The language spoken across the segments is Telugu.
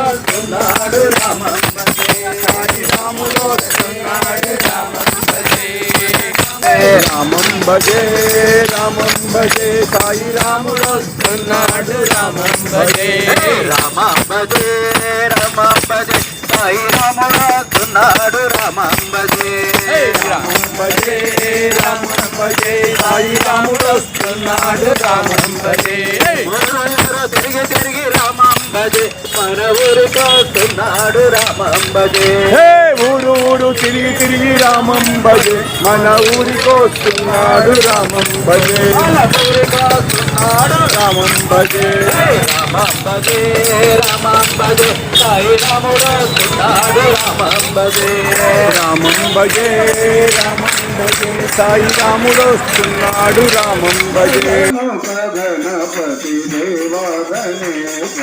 వస్తున్నాడు రామం పదే సాయి రాముడు వస్తున్నాడు రామం భజే రామం భజే సాయి రాముడు వస్తున్నాడు రామం భజే రామం భజే రామం భజే సాయి రాముడు వస్తున్నాడు రామం భజే రామం భజే రామం భజే సాయి రాముడు వస్తున్నాడు రామం భజే తిరిగి తిరిగి రామం భజే మన ఊరికి వస్తున్నాడు రామం భజే హే ఊరు ఊరు తిరిగి తిరిగి రామం భజే మన ఊరికి వస్తున్నాడు రామం భజే మన ఊరికి వస్తున్నాడు రామం భజే రామం భజే రామం భజే సాయి రాముడు వస్తున్నాడు రామం భజే రామం భజే రామం భజే సాయి రాముడు వస్తున్నాడు రామం భజే గణపతి దేవా గణేశ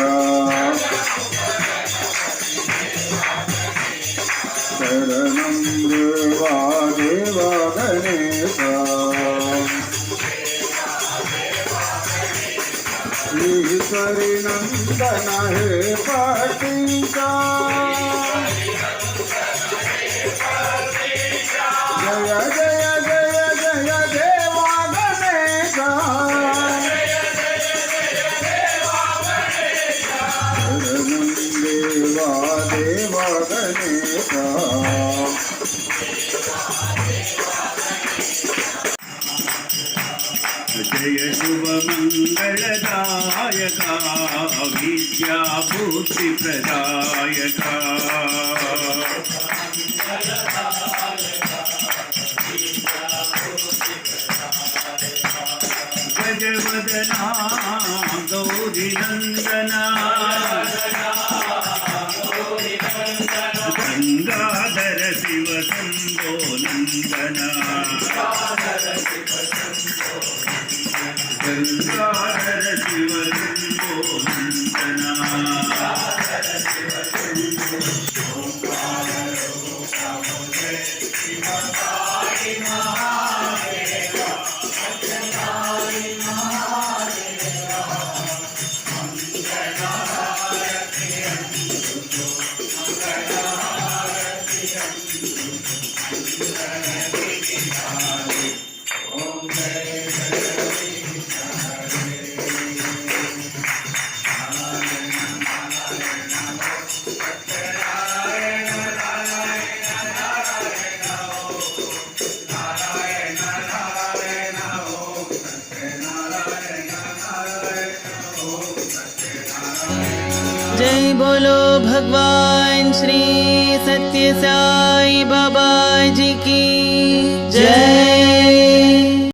శరణం దేవా దేవా గణేశ నందన హే పటింకా जय शुभमङ्गलदायका विद्याभूतिप्रदायका बदना गजवदना नंदना बोलो भगवान श्री सत्य साई बाबा